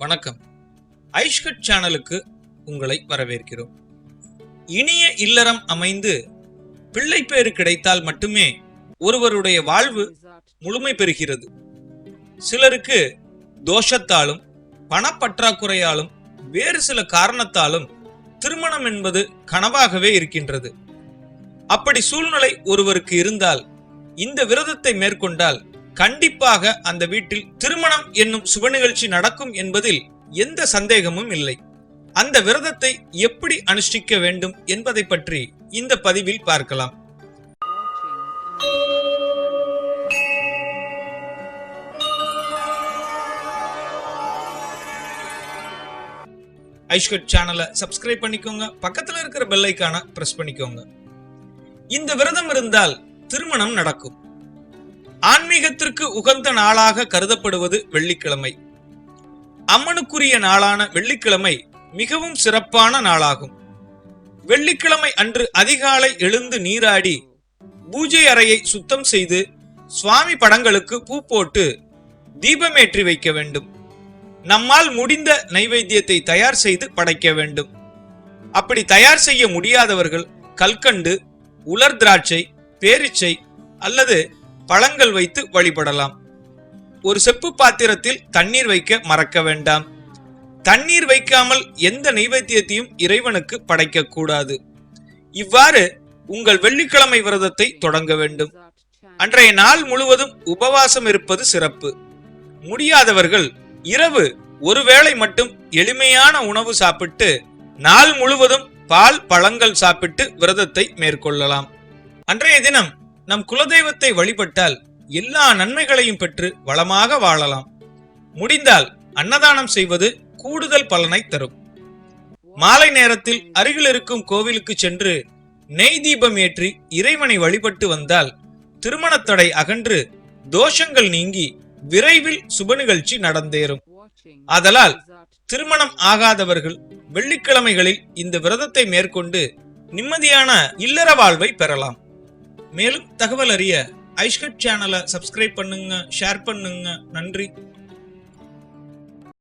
வணக்கம். ஐஷ்கட் சேனலுக்கு உங்களை வரவேற்கிறோம். இனிய இல்லறம் அமைந்து பிள்ளை பேறு கிடைத்தால் மட்டுமே ஒருவருடைய வாழ்வு முழுமை பெறுகிறது. சிலருக்கு தோஷத்தாலும் பணப்பற்றாக்குறையாலும் வேறு சில காரணத்தாலும் திருமணம் என்பது கனவாகவே இருக்கின்றது. அப்படி சூழ்நிலை ஒருவருக்கு இருந்தால் இந்த விரதத்தை மேற்கொண்டால் கண்டிப்பாக அந்த வீட்டில் திருமணம் என்னும் சுப நிகழ்ச்சி நடக்கும் என்பதில் எந்த சந்தேகமும் இல்லை. அந்த விரதத்தை எப்படி அனுஷ்டிக்க வேண்டும் என்பதை பற்றி இந்த பதிவில் பார்க்கலாம். ஐஷ்கட் சேனலை சப்ஸ்கிரைப் பண்ணிக்கோங்க. பக்கத்துல இருக்கிற பெல்லைக்கான பிரஸ் பண்ணிக்கோங்க. இந்த விரதம் இருந்தால் திருமணம் நடக்கும். ஆன்மீகத்திற்கு உகந்த நாளாக கருதப்படுவது வெள்ளிக்கிழமை. அம்மனுக்குரிய நாளான வெள்ளிக்கிழமை மிகவும் சிறப்பான நாளாகும். வெள்ளிக்கிழமை அன்று அதிகாலை எழுந்து நீராடி பூஜை அறையை சுத்தம் செய்து சுவாமி படங்களுக்கு பூ போட்டு தீபமேற்றி வைக்க வேண்டும். நம்மால் முடிந்த நைவேத்தியத்தை தயார் செய்து படைக்க வேண்டும். அப்படி தயார் செய்ய முடியாதவர்கள் கல்கண்டு உலர் திராட்சை பேரிச்சை அல்லது பழங்கள் வைத்து வழிபடலாம். ஒரு செப்பு பாத்திரத்தில் தண்ணீர் வைக்க மறக்க வேண்டாம். தண்ணீர் வைக்காமல் எந்த நைவேத்தியத்தையும் இறைவனுக்கு படைக்க கூடாது இவ்வாறு உங்கள் வெள்ளிக்கிழமை விரதத்தை தொடங்க வேண்டும். அன்றைய நாள் முழுவதும் உபவாசம் இருப்பது சிறப்பு. முடியாதவர்கள் இரவு ஒருவேளை மட்டும் எளிமையான உணவு சாப்பிட்டு நாள் முழுவதும் பால் பழங்கள் சாப்பிட்டு விரதத்தை மேற்கொள்ளலாம். அன்றைய தினம் நம் குலதெய்வத்தை வழிபட்டால் எல்லா நன்மைகளையும் பெற்று வளமாக வாழலாம். முடிந்தால் அன்னதானம் செய்வது கூடுதல் பலனை தரும். மாலை நேரத்தில் அருகில் இருக்கும் கோவிலுக்கு சென்று நெய் தீபம் ஏற்றி இறைவனை வழிபட்டு வந்தால் திருமணத் தடை அகன்று தோஷங்கள் நீங்கி விரைவில் சுப நிகழ்ச்சி நடந்தேறும். ஆதலால் திருமணம் ஆகாதவர்கள் வெள்ளிக்கிழமைகளில் இந்த விரதத்தை மேற்கொண்டு நிம்மதியான இல்லற வாழ்வை பெறலாம். மேலும் தகவல் அறிய ஐஷ்கட் சேனலை சப்ஸ்கிரைப் பண்ணுங்க ஷேர் பண்ணுங்க. நன்றி.